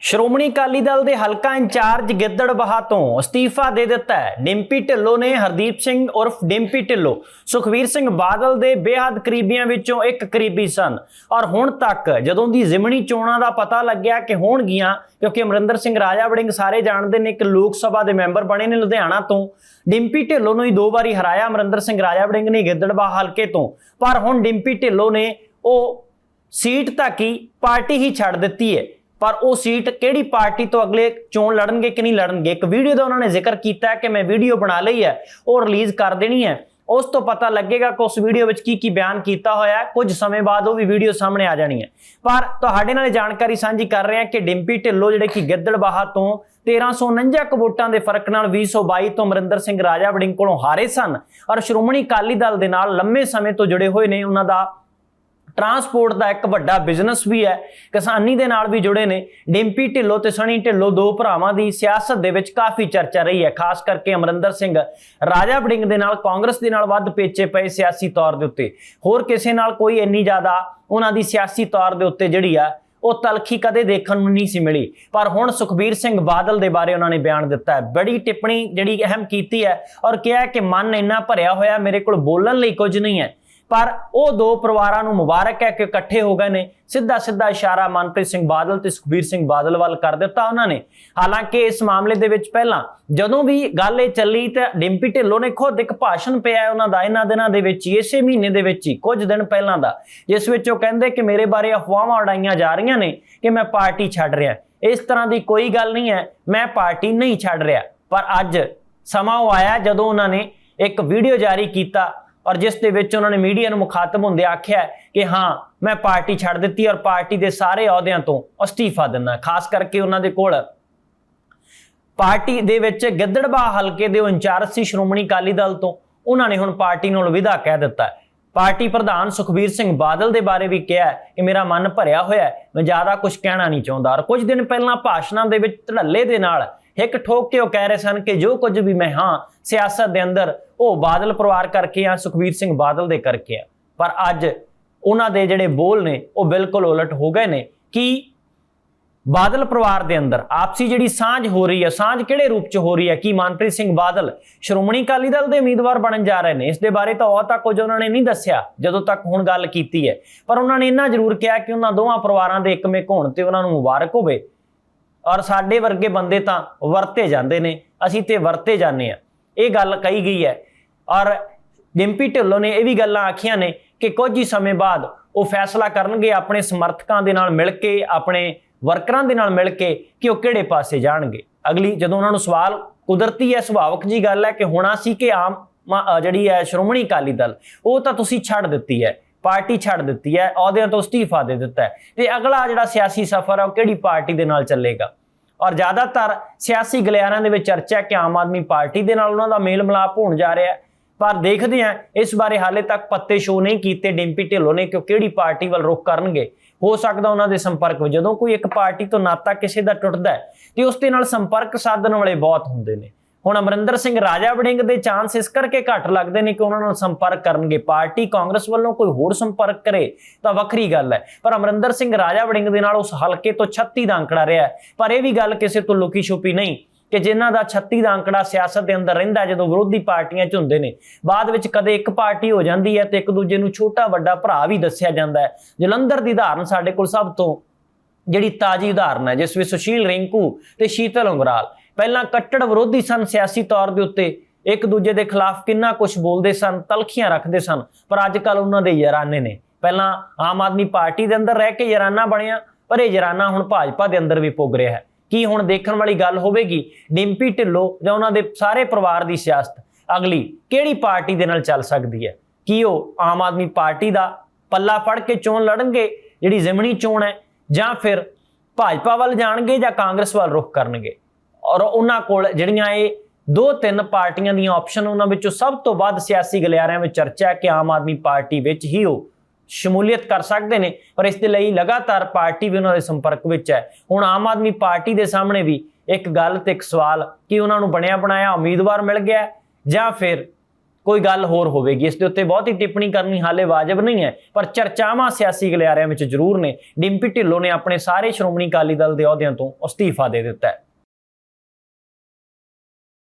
ਸ਼੍ਰੋਮਣੀ ਅਕਾਲੀ ਦਲ ਦੇ ਹਲਕਾ ਇੰਚਾਰਜ ਗਿੱਦੜਬਾਹਾ ਤੋਂ ਅਸਤੀਫਾ ਦੇ ਦਿੱਤਾ ਹੈ। ਡਿੰਪੀ ਢਿੱਲੋਂ ਨੇ ਹਰਦੀਪ ਸਿੰਘ ਉਰਫ ਡਿੰਪੀ ਢਿੱਲੋਂ, ਸੁਖਵੀਰ ਸਿੰਘ ਬਾਦਲ ਦੇ ਬੇਹੱਦ ਕਰੀਬੀਆਂ ਵਿੱਚੋਂ ਇੱਕ ਕਰੀਬੀ ਸਨ। ਔਰ ਹੁਣ ਤੱਕ ਜਦੋਂ ਦੀ ਜ਼ਿਮਣੀ ਚੋਣਾਂ ਦਾ ਪਤਾ ਲੱਗਿਆ ਕਿ ਹੋਣਗੀਆਂ, ਕਿਉਂਕਿ ਅਮਰਿੰਦਰ ਸਿੰਘ ਰਾਜਾ ਵੜਿੰਗ ਸਾਰੇ ਜਾਣਦੇ ਨੇ ਇੱਕ ਲੋਕ ਸਭਾ ਦੇ ਮੈਂਬਰ ਬਣੇ ਨੇ ਲੁਧਿਆਣਾ ਤੋਂ। ਡਿੰਪੀ ਢਿੱਲੋਂ ਨੂੰ ਹੀ ਦੋ ਵਾਰੀ ਹਰਾਇਆ ਅਮਰਿੰਦਰ ਸਿੰਘ ਰਾਜਾ ਵੜਿੰਗ ਨੇ ਗਿੱਦੜਬਾਹਾ ਹਲਕੇ ਤੋਂ। ਪਰ ਹੁਣ ਡਿੰਪੀ ਢਿੱਲੋਂ ਨੇ ਉਹ ਸੀਟ ਤੱਕ ਹੀ ਪਾਰਟੀ ਹੀ ਛੱਡ ਦਿੱਤੀ ਹੈ। ਪਰ ਉਹ ਸੀਟ ਕਿਹੜੀ ਪਾਰਟੀ ਤੋਂ ਅਗਲੇ ਚੋਣ ਲੜਨਗੇ ਕਿ ਨਹੀਂ ਲੜਨਗੇ? ਇੱਕ ਵੀਡੀਓ ਦਾ ਉਹਨਾਂ ਨੇ ਜ਼ਿਕਰ ਕੀਤਾ ਕਿ ਮੈਂ ਵੀਡੀਓ ਬਣਾ ਲਈ ਹੈ, ਉਹ ਰਿਲੀਜ਼ ਕਰ ਦੇਣੀ ਹੈ। ਉਸ ਤੋਂ ਪਤਾ ਲੱਗੇਗਾ ਕਿ ਉਸ ਵੀਡੀਓ ਵਿੱਚ ਕੀ ਕੀ ਬਿਆਨ ਕੀਤਾ ਹੋਇਆ ਕੁਝ ਸਮੇਂ ਬਾਅਦ ਉਹ ਵੀ ਵੀਡੀਓ ਸਾਹਮਣੇ ਆ ਜਾਣੀ ਹੈ। ਪਰ ਤੁਹਾਡੇ ਨਾਲ ਜਾਣਕਾਰੀ ਸਾਂਝੀ ਕਰ ਰਹੇ ਹਾਂ ਕਿ ਡਿੰਪੀ ਢਿੱਲੋਂ, ਜਿਹੜੇ ਕਿ ਗਿੱਦੜਬਾਹਾ ਤੋਂ 1349 ਕੁ ਵੋਟਾਂ ਦੇ ਫ਼ਰਕ ਨਾਲ 2022 ਤੋਂ ਅਮਰਿੰਦਰ ਸਿੰਘ ਰਾਜਾ ਵੜਿੰਗ ਕੋਲੋਂ ਹਾਰੇ ਸਨ। ਔਰ ਸ਼੍ਰੋਮਣੀ ਅਕਾਲੀ ਦਲ ਦੇ ਨਾਲ ਲੰਮੇ ਸਮੇਂ ਤੋਂ ਜੁੜੇ ਹੋਏ ਨੇ, ਉਹਨਾਂ ਦਾ ਟਰਾਂਸਪੋਰਟ ਦਾ ਇੱਕ ਵੱਡਾ ਬਿਜ਼ਨਸ ਵੀ ਹੈ। ਕਿਸਾਨੀ ਦੇ ਨਾਲ ਵੀ ਜੁੜੇ ਨੇ। ਡਿੰਪੀ ਢਿੱਲੋਂ ਤੇ ਸਣੀ ਢਿੱਲੋਂ ਦੋ ਭਰਾਵਾਂ ਦੀ ਸਿਆਸਤ ਦੇ ਵਿੱਚ ਕਾਫੀ ਚਰਚਾ ਰਹੀ ਹੈ। ਖਾਸ ਕਰਕੇ ਅਮਰਿੰਦਰ ਸਿੰਘ ਰਾਜਾ ਵੜਿੰਗ ਦੇ ਨਾਲ ਕਾਂਗਰਸ ਦੇ ਨਾਲ ਵੱਧ ਪੇਚੇ ਪਏ ਸਿਆਸੀ ਤੌਰ ਦੇ ਉੱਤੇ। ਹੋਰ ਕਿਸੇ ਨਾਲ ਕੋਈ ਇੰਨੀ ਜ਼ਿਆਦਾ ਉਹਨਾਂ ਦੀ ਸਿਆਸੀ ਤੌਰ ਦੇ ਉੱਤੇ ਜਿਹੜੀ ਆ, ਉਹ ਤਲਖੀ ਕਦੇ ਦੇਖਣ ਨੂੰ ਨਹੀਂ ਸੀ ਮਿਲੀ। ਪਰ ਹੁਣ ਸੁਖਬੀਰ ਸਿੰਘ ਬਾਦਲ ਦੇ ਬਾਰੇ ਉਹਨਾਂ ਨੇ ਬਿਆਨ ਦਿੱਤਾ ਹੈ। ਬੜੀ ਟਿੱਪਣੀ ਜਿਹੜੀ ਅਹਿਮ ਕੀਤੀ ਹੈ ਔਰ ਕਿਹਾ ਕਿ ਮਨ ਇੰਨਾ ਭਰਿਆ ਹੋਇਆ ਮੇਰੇ ਕੋਲ ਬੋਲਣ ਲਈ ਕੁਝ ਨਹੀਂ ਹੈ। ਪਰ ਉਹ ਦੋ ਪਰਿਵਾਰਾਂ ਨੂੰ ਮੁਬਾਰਕ ਹੈ ਕਿ ਇਕੱਠੇ ਹੋ ਗਏ ਨੇ। ਸਿੱਧਾ ਸਿੱਧਾ ਇਸ਼ਾਰਾ ਮਨਪ੍ਰੀਤ ਸਿੰਘ ਬਾਦਲ ਤੇ ਸੁਖਬੀਰ ਸਿੰਘ ਬਾਦਲ ਵੱਲ ਕਰ ਦਿੱਤਾ ਉਹਨਾਂ ਨੇ। ਹਾਲਾਂਕਿ ਇਸ ਮਾਮਲੇ ਦੇ ਵਿੱਚ ਪਹਿਲਾਂ ਜਦੋਂ ਵੀ ਗੱਲ ਇਹ ਚੱਲੀ ਤਾਂ ਡਿੰਪੀ ਢਿੱਲੋਂ ਨੇ ਖੁਦ ਇੱਕ ਭਾਸ਼ਣ ਪਿਆ ਉਹਨਾਂ ਦਾ। ਇਹਨਾਂ ਦਿਨਾਂ ਦੇ ਵਿੱਚ ਹੀ, ਇਸੇ ਮਹੀਨੇ ਦੇ ਵਿੱਚ ਹੀ ਕੁਝ ਦਿਨ ਪਹਿਲਾਂ ਦਾ। ਜਿਸ ਵਿੱਚ ਉਹ ਕਹਿੰਦੇ ਕਿ ਮੇਰੇ ਬਾਰੇ ਅਫਵਾਹਾਂ ਉਡਾਈਆਂ ਜਾ ਰਹੀਆਂ ਨੇ ਕਿ ਮੈਂ ਪਾਰਟੀ ਛੱਡ ਰਿਹਾ। ਇਸ ਤਰ੍ਹਾਂ ਦੀ ਕੋਈ ਗੱਲ ਨਹੀਂ ਹੈ ਮੈਂ ਪਾਰਟੀ ਨਹੀਂ ਛੱਡ ਰਿਹਾ। ਪਰ ਅੱਜ ਸਮਾਂ ਉਹ ਆਇਆ ਜਦੋਂ ਉਹਨਾਂ ਨੇ ਇੱਕ ਵੀਡੀਓ ਜਾਰੀ ਕੀਤਾ ਔਰ ਜਿਸ ਦੇ ਵਿੱਚ ਉਹਨਾਂ ਨੇ ਮੀਡੀਆ ਨੂੰ ਮੁਖਾਤਬ ਹੁੰਦੇ ਆਖਿਆ ਕਿ ਹਾਂ, ਮੈਂ ਪਾਰਟੀ ਛੱਡ ਦਿੱਤੀ ਔਰ ਪਾਰਟੀ ਦੇ ਸਾਰੇ ਅਹੁਦਿਆਂ ਤੋਂ ਅਸਤੀਫਾ ਦਿੰਦਾ ਖਾਸ ਕਰਕੇ ਉਹਨਾਂ ਦੇ ਕੋਲ। ਪਾਰਟੀ ਦੇ ਵਿੱਚ ਗਿੱਦੜਬਾਹ ਹਲਕੇ ਦੇ ਇੰਚਾਰਜ ਸੀ ਸ਼੍ਰੋਮਣੀ ਅਕਾਲੀ ਦਲ ਤੋਂ, ਉਹਨਾਂ ਨੇ ਹੁਣ ਪਾਰਟੀ ਨੂੰ ਵਿਦਾ ਕਹਿ ਦਿੱਤਾ ਪਾਰਟੀ ਪ੍ਰਧਾਨ ਸੁਖਬੀਰ ਸਿੰਘ ਬਾਦਲ ਦੇ ਬਾਰੇ ਵੀ ਕਿਹਾ ਕਿ ਮੇਰਾ ਮਨ ਭਰਿਆ ਹੋਇਆ ਮੈਂ ਜ਼ਿਆਦਾ ਕੁਝ ਕਹਿਣਾ ਨਹੀਂ ਚਾਹੁੰਦਾ ਔਰ ਕੁਝ ਦਿਨ ਪਹਿਲਾਂ ਭਾਸ਼ਣਾਂ ਦੇ ਵਿੱਚ ਧੜੱਲੇ ਦੇ ਨਾਲ ਇੱਕ ਠੋਕ ਕੇ ਉਹ ਕਹਿ ਰਹੇ ਸਨ ਕਿ ਜੋ ਕੁਝ ਵੀ ਮੈਂ ਹਾਂ, ਸਿਆਸਤ ਦੇ ਅੰਦਰ ਉਹ ਬਾਦਲ ਪਰਿਵਾਰ ਕਰਕੇ ਆ, ਸੁਖਬੀਰ ਸਿੰਘ ਬਾਦਲ ਦੇ ਕਰਕੇ ਆ। ਪਰ ਅੱਜ ਉਹਨਾਂ ਦੇ ਜਿਹੜੇ ਬੋਲ ਨੇ, ਉਹ ਬਿਲਕੁਲ ਉਲਟ ਹੋ ਗਏ ਨੇ ਕਿ ਬਾਦਲ ਪਰਿਵਾਰ ਦੇ ਅੰਦਰ ਆਪਸੀ ਜਿਹੜੀ ਸਾਂਝ ਹੋ ਰਹੀ ਹੈ ਸਾਂਝ ਕਿਹੜੇ ਰੂਪ 'ਚ ਹੋ ਰਹੀ ਹੈ ਕੀ ਮਨਪ੍ਰੀਤ ਸਿੰਘ ਬਾਦਲ ਸ਼੍ਰੋਮਣੀ ਅਕਾਲੀ ਦਲ ਦੇ ਉਮੀਦਵਾਰ ਬਣਨ ਜਾ ਰਹੇ ਨੇ? ਇਸ ਦੇ ਬਾਰੇ ਤਾਂ ਉਹ ਤੱਕ ਕੁਝ ਉਹਨਾਂ ਨੇ ਨਹੀਂ ਦੱਸਿਆ, ਜਦੋਂ ਤੱਕ ਹੁਣ ਗੱਲ ਕੀਤੀ ਹੈ। ਪਰ ਉਹਨਾਂ ਨੇ ਇੰਨਾ ਜ਼ਰੂਰ ਕਿਹਾ ਕਿ ਉਹਨਾਂ ਦੋਵਾਂ ਪਰਿਵਾਰਾਂ ਦੇ ਇੱਕਮਿਕ ਹੋਣ ਤੇ ਉਹਨਾਂ ਨੂੰ ਮੁਬਾਰਕ ਹੋਵੇ। ਔਰ ਸਾਡੇ ਵਰਗੇ ਬੰਦੇ ਤਾਂ ਵਰਤੇ ਜਾਂਦੇ ਨੇ, ਅਸੀਂ ਤੇ ਵਰਤੇ ਜਾਂਦੇ ਆ ਇਹ ਗੱਲ ਕਹੀ ਗਈ ਹੈ। ਔਰ ਡਿੰਪੀ ਢਿੱਲੋਂ ਨੇ ਇਹ ਵੀ ਗੱਲਾਂ ਆਖੀਆਂ ਨੇ ਕਿ ਕੁਝ ਹੀ ਸਮੇਂ ਬਾਅਦ ਉਹ ਫੈਸਲਾ ਕਰਨਗੇ ਆਪਣੇ ਸਮਰਥਕਾਂ ਦੇ ਨਾਲ ਮਿਲ ਕੇ, ਆਪਣੇ ਵਰਕਰਾਂ ਦੇ ਨਾਲ ਮਿਲ ਕੇ ਕਿ ਉਹ ਕਿਹੜੇ ਪਾਸੇ ਜਾਣਗੇ। ਅਗਲੀ ਜਦੋਂ ਉਹਨਾਂ ਨੂੰ ਸਵਾਲ ਕੁਦਰਤੀ ਹੈ, ਸੁਭਾਵਿਕ ਜੀ ਗੱਲ ਹੈ ਕਿ ਹੋਣਾ ਸੀ ਕਿ ਆਮ ਜਿਹੜੀ ਹੈ ਸ਼੍ਰੋਮਣੀ ਅਕਾਲੀ ਦਲ, ਉਹ ਤਾਂ ਤੁਸੀਂ ਛੱਡ ਦਿੱਤੀ ਹੈ। ਪਾਰਟੀ ਛੱਡ ਦਿੱਤੀ ਹੈ, ਅਹੁਦਿਆਂ ਤੋਂ ਅਸਤੀਫਾ ਦੇ ਦਿੱਤਾ ਹੈ। ਤੇ ਅਗਲਾ ਜਿਹੜਾ ਸਿਆਸੀ ਸਫ਼ਰ ਹੈ ਉਹ ਕਿਹੜੀ ਪਾਰਟੀ ਦੇ ਨਾਲ ਚੱਲੇਗਾ? ਔਰ ਜ਼ਿਆਦਾਤਰ ਸਿਆਸੀ ਗਲਿਆਰਿਆਂ ਦੇ ਵਿੱਚ ਚਰਚਾ ਹੈ ਕਿ ਆਮ ਆਦਮੀ ਪਾਰਟੀ ਦੇ ਨਾਲ ਉਹਨਾਂ ਦਾ ਮੇਲ ਮਿਲਾਪ ਹੋਣ ਜਾ ਰਿਹਾ ਹੈ। ਪਰ ਦੇਖਦੇ ਹਾਂ, ਇਸ ਬਾਰੇ ਹਾਲੇ ਤੱਕ ਪੱਤੇ ਸ਼ੋ ਨਹੀਂ ਕੀਤੇ, ਡਿੰਪੀ ਢਿੱਲੋਂ ਨੇ ਕਿ ਉਹ ਕਿਹੜੀ ਪਾਰਟੀ ਵੱਲ ਰੁਖ ਕਰਨਗੇ। ਹੋ ਸਕਦਾ ਉਹਨਾਂ ਦੇ ਸੰਪਰਕ ਵਿੱਚ, ਜਦੋਂ ਕੋਈ ਇੱਕ ਪਾਰਟੀ ਤੋਂ ਨਾਤਾ ਕਿਸੇ ਦਾ ਟੁੱਟਦਾ ਹੈ, ਤੇ ਉਸ ਦੇ ਨਾਲ ਸੰਪਰਕ ਸਾਧਨ ਵਾਲੇ ਬਹੁਤ ਹੁੰਦੇ ਨੇ। ਹੁਣ ਅਮਰਿੰਦਰ ਸਿੰਘ ਰਾਜਾ ਵੜਿੰਗ ਦੇ ਚਾਂਸ ਇਸ ਕਰਕੇ ਘੱਟ ਲੱਗਦੇ ਨੇ ਕਿ ਉਹਨਾਂ ਨਾਲ ਸੰਪਰਕ ਕਰਨਗੇ। ਪਾਰਟੀ ਕਾਂਗਰਸ ਵੱਲੋਂ ਕੋਈ ਹੋਰ ਸੰਪਰਕ ਕਰੇ ਤਾਂ ਵੱਖਰੀ ਗੱਲ ਹੈ। ਪਰ ਅਮਰਿੰਦਰ ਸਿੰਘ ਰਾਜਾ ਵੜਿੰਗ ਦੇ ਨਾਲ ਉਸ ਹਲਕੇ ਤੋਂ 36 ਦਾ ਅੰਕੜਾ ਰਿਹਾ ਪਰ ਇਹ ਵੀ ਗੱਲ ਕਿਸੇ ਤੋਂ ਲੁਕੀ ਛੁਪੀ ਨਹੀਂ ਕਿ ਜਿਨ੍ਹਾਂ ਦਾ 36 ਦਾ ਅੰਕੜਾ ਸਿਆਸਤ ਦੇ ਅੰਦਰ ਰਹਿੰਦਾ ਜਦੋਂ ਵਿਰੋਧੀ ਪਾਰਟੀਆਂ 'ਚ ਹੁੰਦੇ ਨੇ। ਬਾਅਦ ਵਿੱਚ ਕਦੇ ਇੱਕ ਪਾਰਟੀ ਹੋ ਜਾਂਦੀ ਹੈ ਤੇ ਇੱਕ ਦੂਜੇ ਨੂੰ ਛੋਟਾ ਵੱਡਾ ਭਰਾ ਵੀ ਦੱਸਿਆ ਜਾਂਦਾ ਹੈ। ਜਲੰਧਰ ਦੀ ਉਦਾਹਰਨ ਸਾਡੇ ਕੋਲ ਸਭ ਤੋਂ ਜਿਹੜੀ ਤਾਜੀ ਉਦਾਹਰਨ ਹੈ, ਜਿਸ ਵਿੱਚ ਸੁਸ਼ੀਲ ਰਿੰਕੂ ਤੇ ਸ਼ੀਤਲ ਉਂਗਰਾਲ ਪਹਿਲਾਂ ਕੱਟੜ ਵਿਰੋਧੀ ਸਨ ਸਿਆਸੀ ਤੌਰ ਦੇ ਉੱਤੇ। ਇੱਕ ਦੂਜੇ ਦੇ ਖਿਲਾਫ ਕਿੰਨਾ ਕੁਝ ਬੋਲਦੇ ਸਨ, ਤਲਖੀਆਂ ਰੱਖਦੇ ਸਨ, ਪਰ ਅੱਜ ਕੱਲ ਉਹਨਾਂ ਦੇ ਯਾਰਾਨੇ ਨੇ। ਪਹਿਲਾਂ ਆਮ ਆਦਮੀ ਪਾਰਟੀ ਦੇ ਅੰਦਰ ਰਹਿ ਕੇ ਯਾਰਾਨਾ ਬਣਿਆ, ਪਰ ਇਹ ਯਾਰਾਨਾ ਹੁਣ ਭਾਜਪਾ ਦੇ ਅੰਦਰ ਵੀ ਪੁੱਗ ਰਿਹਾ ਹੈ। ਕੀ ਹੁਣ ਦੇਖਣ ਵਾਲੀ ਗੱਲ ਹੋਵੇਗੀ? ਡਿੰਪੀ ਢਿੱਲੋਂ ਜਾਂ ਉਹਨਾਂ ਦੇ ਸਾਰੇ ਪਰਿਵਾਰ ਦੀ ਸਿਆਸਤ? ਅਗਲੀ ਕਿਹੜੀ ਪਾਰਟੀ ਦੇ ਨਾਲ ਚੱਲ ਸਕਦੀ ਹੈ? ਕੀ ਉਹ ਆਮ ਆਦਮੀ ਪਾਰਟੀ ਦਾ ਪੱਲਾ ਫੜ ਕੇ ਚੋਣ ਲੜਨਗੇ, ਜਿਹੜੀ ਜ਼ਿਮਣੀ ਚੋਣ ਹੈ, ਜਾਂ ਫਿਰ ਭਾਜਪਾ ਵੱਲ ਜਾਣਗੇ ਜਾਂ ਕਾਂਗਰਸ ਵੱਲ ਰੁਖ ਕਰਨਗੇ? ਔਰ ਉਹਨਾਂ ਕੋਲ ਜਿਹੜੀਆਂ ਇਹ ਦੋ ਤਿੰਨ ਪਾਰਟੀਆਂ ਦੀਆਂ ਆਪਸ਼ਨ ਉਹਨਾਂ ਵਿੱਚੋਂ ਸਭ ਤੋਂ ਵੱਧ ਸਿਆਸੀ ਗਲਿਆਰਿਆਂ ਵਿੱਚ ਚਰਚਾ ਹੈ ਕਿ ਆਮ ਆਦਮੀ ਪਾਰਟੀ ਵਿੱਚ ਹੀ ਉਹ ਸ਼ਮੂਲੀਅਤ ਕਰ ਸਕਦੇ ਨੇ, ਪਰ ਇਸ ਦੇ ਲਈ ਲਗਾਤਾਰ ਪਾਰਟੀ ਵੀ ਉਹਨਾਂ ਦੇ ਸੰਪਰਕ ਵਿੱਚ ਹੈ। ਹੁਣ ਆਮ ਆਦਮੀ ਪਾਰਟੀ ਦੇ ਸਾਹਮਣੇ ਵੀ ਇੱਕ ਗੱਲ ਤੇ ਇੱਕ ਸਵਾਲ ਕਿ ਉਹਨਾਂ ਨੂੰ ਬਣਿਆ ਬਣਾਇਆ ਉਮੀਦਵਾਰ ਮਿਲ ਗਿਆ ਜਾਂ ਫਿਰ ਕੋਈ ਗੱਲ ਹੋਰ ਹੋਵੇਗੀ। ਇਸ ਦੇ ਉੱਤੇ ਬਹੁਤੀ ਟਿੱਪਣੀ ਕਰਨੀ ਹਾਲੇ ਵਾਜਬ ਨਹੀਂ ਹੈ, ਪਰ ਚਰਚਾਵਾਂ ਸਿਆਸੀ ਗਲਿਆਰਿਆਂ ਵਿੱਚ ਜ਼ਰੂਰ ਨੇ। ਡਿੰਪੀ ਢਿੱਲੋਂ ਨੇ ਆਪਣੇ ਸਾਰੇ ਸ਼੍ਰੋਮਣੀ ਅਕਾਲੀ ਦਲ ਦੇ ਅਹੁਦਿਆਂ ਤੋਂ ਅਸਤੀਫਾ ਦੇ ਦਿੱਤਾ ਹੈ।